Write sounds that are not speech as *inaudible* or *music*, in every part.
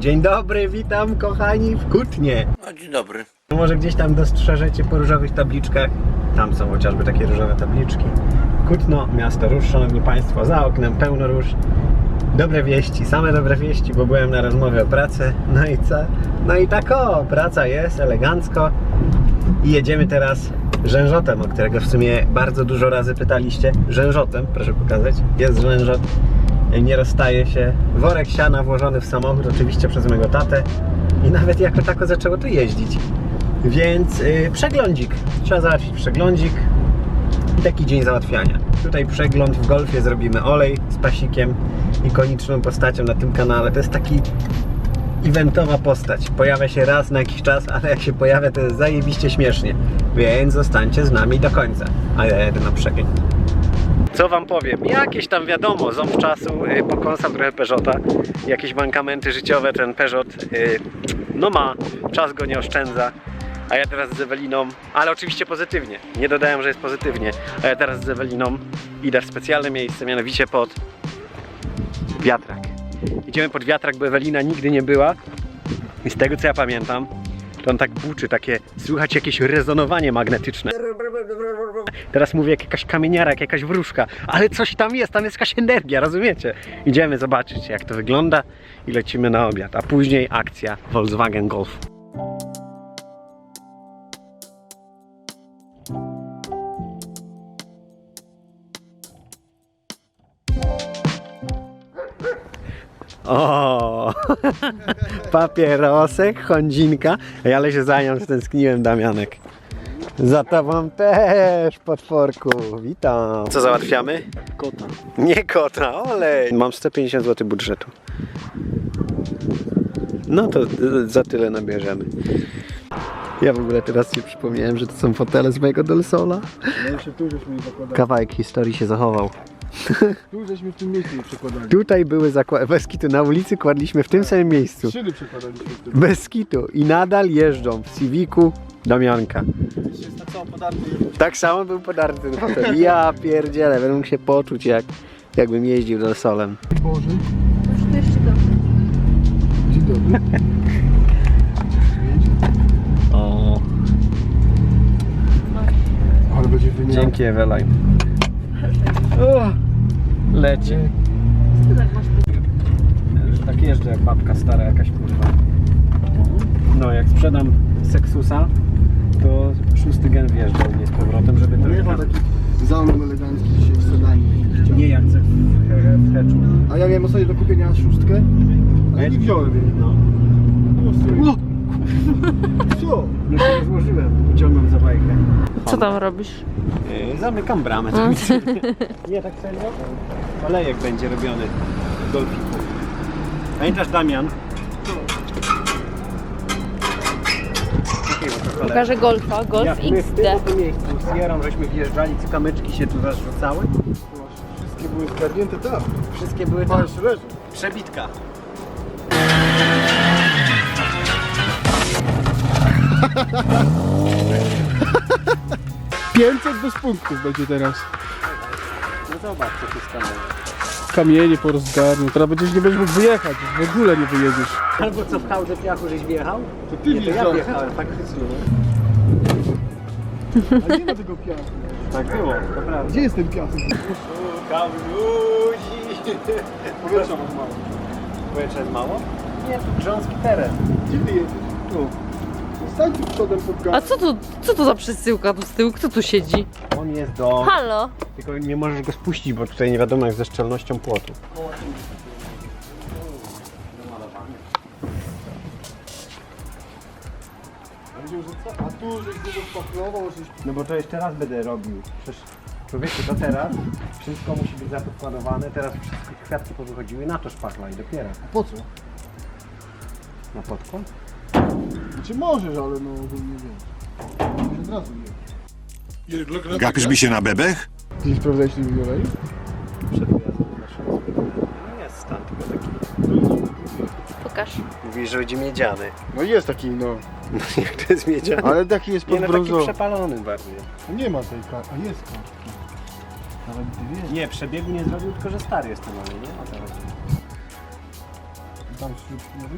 Dzień dobry, witam kochani w Kutnie. No, dzień dobry. Może gdzieś tam dostrzeżecie po różowych tabliczkach. Tam są chociażby takie różowe tabliczki. Kutno, miasto róż, szanowni państwo, za oknem pełno róż. Dobre wieści, same dobre wieści, bo byłem na rozmowie o pracy. No i co? No i tak o, praca jest, elegancko. I jedziemy teraz rzężotem, o którego w sumie bardzo dużo razy pytaliście. Rzężotem, proszę pokazać. Jest rzężot, nie rozstaje się. Worek siana włożony w samochód, oczywiście przez mojego tatę. I nawet jako tako zaczęło to jeździć. Więc yy, przeglądzik. Trzeba załatwić przeglądzik. I taki dzień załatwiania. Tutaj przegląd w golfie zrobimy olej z pasikiem ikoniczną postacią na tym kanale. To jest taki eventowa postać. Pojawia się raz na jakiś czas, ale jak się pojawia, to jest zajebiście śmiesznie. Więc zostańcie z nami do końca. A ja jedę na przegląd. Co wam powiem? Jakieś tam wiadomo, ząb czasu, yy, pokąsam trochę Peugeota, jakieś mankamenty życiowe ten Peugeot yy, no ma, czas go nie oszczędza. A ja teraz z Eweliną, ale oczywiście pozytywnie, nie dodałem, że jest pozytywnie, a ja teraz z Eweliną idę w specjalne miejsce, mianowicie pod wiatrak. Idziemy pod wiatrak, bo Ewelina nigdy nie była i z tego co ja pamiętam, to on tak buczy, takie, słychać jakieś rezonowanie magnetyczne. Teraz mówię jak jakaś kamieniara, jak jakaś wróżka, ale coś tam jest, tam jest jakaś energia, rozumiecie? Idziemy zobaczyć jak to wygląda i lecimy na obiad, a później akcja Volkswagen Golf. O, papierosek, chądzinka. Ej, ale się za nią stęskniłem, Damianek. Za tobą też, potworku. Witam. Co załatwiamy? Kota. Nie kota, olej. Mam 150 zł budżetu. No to y, za tyle nabierzemy. Ja w ogóle teraz się przypomniałem, że to są fotele z mojego Dolsola. No się tu żeśmy je zakładali. Kawałek historii się zachował. Tu żeśmy w tym miejscu je przekładali. Tutaj były zakłady. Bez kitu na ulicy kładliśmy w tym samym miejscu. Szyny przekładaliśmy w tym. Bez kitu. I nadal jeżdżą w Civicu Damianka. Jest tak samo podatny. Tak samo był podarty ten fotel. Ja pierdzielę, będę mógł się poczuć jak, jakbym jeździł Dolsolem. Boże. To jeszcze dobrze. Dzień dobry. O, Ale będzie wymiar. dzięki Eweline. Leci. Tak jeżdżę jak babka stara jakaś kurwa. No jak sprzedam Seksusa, to szósty gen wjeżdża u mnie z powrotem, żeby to Nie ma taki zalon elegancki dzisiaj w sedanie. Nie, ja chcę w, he- w heczu. A ja miałem ostatnio do kupienia szóstkę, ale nie wziąłem jej. No. No, strój. Co? No się rozłożyłem, wyciągam za bajkę. Co tam robisz? Yy, zamykam bramę. To *laughs* nie tak serio? Olejek będzie robiony w golfiku. Pamiętasz Damian? Pokażę golfa, golf Jak my w XD. tym oto miejscu z Sierą żeśmy wjeżdżali, cykamyczki się tu zarzucały. Wszystkie były zgarnięte tam. Wszystkie były tam. leży. Przebitka. Pięćset bez punktów będzie teraz. No zobacz, co tu stanęło. Kamienie porozgarniał. Teraz będziesz nie będziesz mógł wyjechać. W ogóle nie wyjedziesz. Albo co w hałdę piachu żeś wjechał? To ty Nie, to ja wjechałem, faktycznie. A nie ma tego piachu. Tak było, to prawda. Gdzie jest ten piasek? Szukam ludzi. Powietrza masz mało. Powietrze jest mało? Nie, tu grząski teren. Gdzie ty? Tu. Stań tu przodem pod A gaz. co tu, co to za przesyłka tu z tyłu? Kto tu siedzi? On jest do... Halo? Tylko nie możesz go spuścić, bo tutaj nie wiadomo jak ze szczelnością płotu. Powiedział, że co? A tu żeś go żeś... No bo to jeszcze raz będę robił. Przecież człowieku to teraz wszystko musi być zapodkładowane, teraz wszystkie kwiatki powychodziły na to szpachla i dopiero. Po co? Na podkład? Znaczy możesz, ale no ogólnie wiesz. Od razu nie. Gapisz mi się na bebech? Ty sprawdzałeś ten olej? Przed wyjazdem na Szwedzję. No jest stan tylko taki. Pokaż. Mówisz, że będzie miedziany. No jest taki, no. *laughs* No jak to jest miedziany? Ale taki jest Nie no taki przepalony bardziej. Nie ma tej karty. A jest kartka. Nawet ty wiesz. Nie, przebiegu nie zrobił, tylko że stary jest ten olej, nie? O to chodzi. Tam śrubki nowy?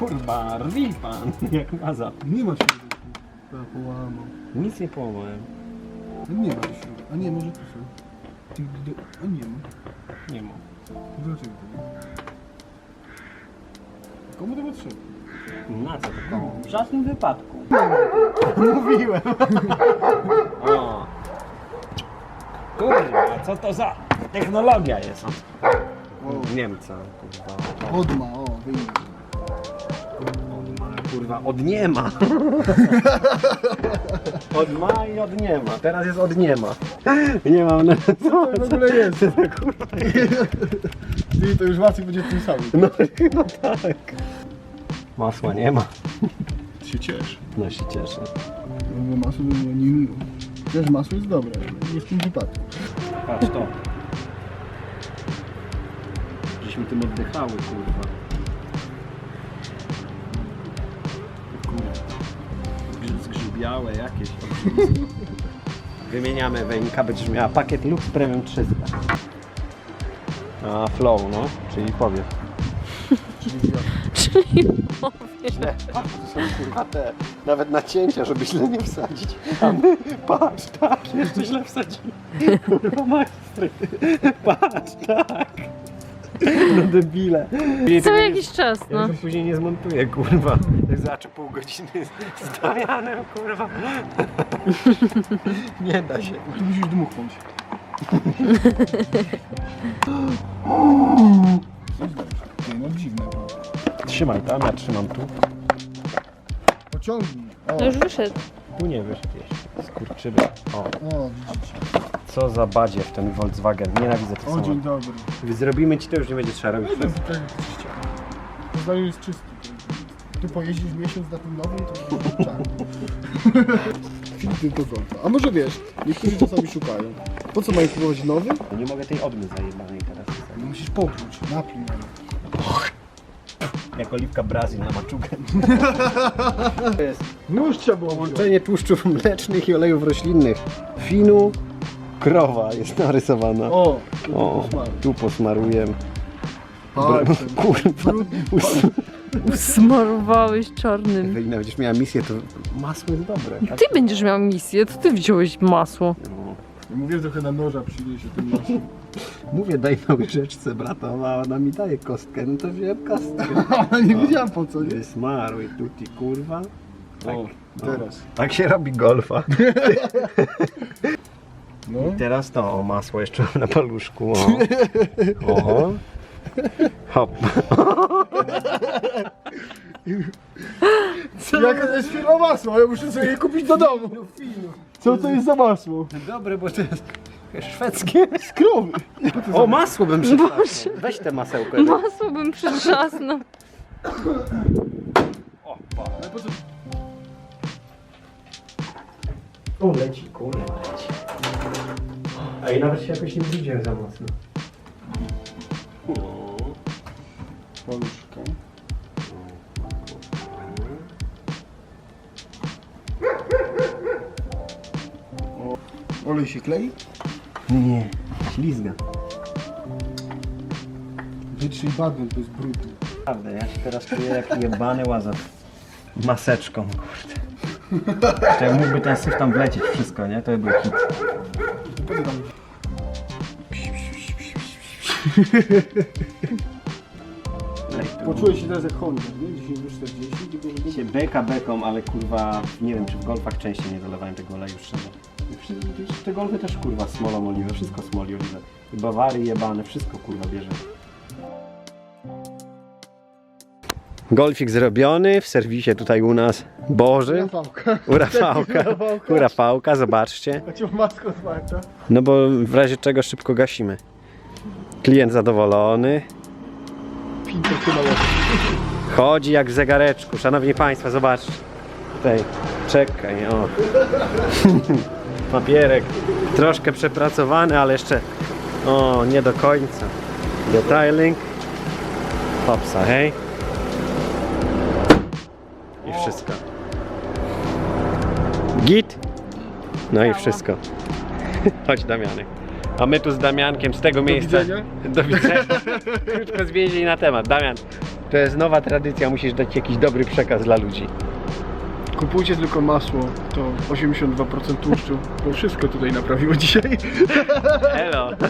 Kurwa, rwi pan, *laughs* jak maza. Nie ma śrubek. Ja połamał. Nic nie połamałem. No nie ma tych śrubek. A nie, może tu są. Ty, gdy... A nie ma. Nie ma. Dlaczego to nie? Komu to potrzeba? Na co to komu? W żadnym wypadku. *laughs* Mówiłem. *laughs* o. Kurwa, co to za technologia jest? O, Niemca, kurwa. odma, o, wyjmę. Kurwa, od nie ma. *laughs* Od ma i od nie ma. Teraz jest od nie ma. Nie mam na co *laughs* to w ogóle jest? *laughs* Kurwa Ty, to już łatwiej będzie tym samym. No chyba tak. Masła nie ma. się ciesz. No się cieszę. Bo masło by było niemiło. Też masło jest dobre, ale nie w tym wypadku. Patrz to. Żeśmy tym oddychały. Kurwa. Zgrzybiałe jakieś. Wymieniamy wejnika, będziesz miała pakiet Lux Premium 300. A flow, no, czyli powiew. Czyli są kurwa te, nawet nacięcia, żeby źle nie wsadzić. A my, patrz, tak, jeszcze źle wsadzili. *laughs* Kurwa majstry. Patrz, tak. *laughs* No debile. Co jakiś czas, Ja no. to później nie zmontuję, kurwa. Jak zobaczę pół godziny z Damianem, kurwa. *laughs* Nie da się. Tu musisz dmuchnąć. Ty, no dziwne. Trzymaj tam, ja trzymam tu. Pociągnij. O, No już wyszedł. Tu nie wyszedł jeszcze. Skurczyby. O, o widzicie. Co za badzie w ten Volkswagen. Nienawidzę tych O, dzień samochodów. dobry. Gdy zrobimy ci to już nie będzie trzeba robić. No to tak czyście. To zdanie jest czysty. Ty pojeździsz miesiąc na tym nowym, to będzie czarny. *laughs* Do golfa. A może wiesz, niektórzy czasami szukają. Po co mają kupować nowy? Nie mogę tej odmy zajebanej teraz. No musisz popluć, napluj na nie. Jak oliwka Brazil na maczugę. *laughs* To jest No już trzeba było połączenie tłuszczów mlecznych i olejów roślinnych. Finu, krowa jest narysowana. O, O, tu posmaruję. palcem. *laughs* Kurwa. Us- Usmarowałeś czarnym. Ewelina, będziesz miała misję, to masło jest dobre. Tak? Ty będziesz miał misję, to ty wziąłeś masło. No. Mówię trochę na noża przyniesie tym masłem. *laughs* Mówię, daj na łyżeczce, brata, a ona mi daje kostkę, no to wziąłem kostkę. *laughs* Ale nie wiedziałem po co, nie? Smaruj tutti, kurwa. Tak, O, teraz. tak się robi golfa. No. Teraz to, o, masło jeszcze *laughs* na paluszku, o. Oho. Hop. Jaka to jest firma masło? Ja muszę sobie je kupić do domu. Co to jest za masło? Dobre, bo to jest szwedzkie. Z krowy. O, masło bym przytrzasnął. Weź te masełko. Masło bym przytrzasnął. O, pa. Ale po co? O, leci, kurwa, leci. A i nawet się jakoś nie widziałem za mocno. Paluszka. O, olej się klei? Nie, ślizga. Wytrzyj baden, to jest brudny. Naprawdę, ja się teraz czuję jak jebany łazot. Maseczką, kurde. Jeszcze mógłby ten syf tam wlecieć wszystko, nie? To by był hit. Tam? Poczułeś się teraz jak Honda, nie? 10 do 40, tylko że się beka beką, ale kurwa, nie wiem czy w golfach częściej nie dolewałem tego oleju szczerze. Te golfy też kurwa smolą oliwę, wszystko smoli oliwę. I Bawary jebane, wszystko kurwa bierze. Golfik zrobiony w serwisie tutaj u nas. Boży. Rafałka. U Rafałka. U Rafałka, zobaczcie. No bo w razie czego szybko gasimy. Klient zadowolony. Chodzi jak w zegareczku. Szanowni Państwo, zobaczcie. Tutaj, czekaj, o. *laughs* Papierek troszkę przepracowany, ale jeszcze, o, nie do końca. Detailing. Hopsa, hej. Wszystko. Git. No i wszystko. *laughs* Chodź Damianek. A my tu z Damiankiem z tego miejsca. widzenia. Do widzenia. *laughs* Krótko zwięźli na temat. Damian, to jest nowa tradycja, musisz dać jakiś dobry przekaz dla ludzi. Kupujcie tylko masło, to 82% tłuszczu, bo wszystko tutaj naprawiło dzisiaj. Elo.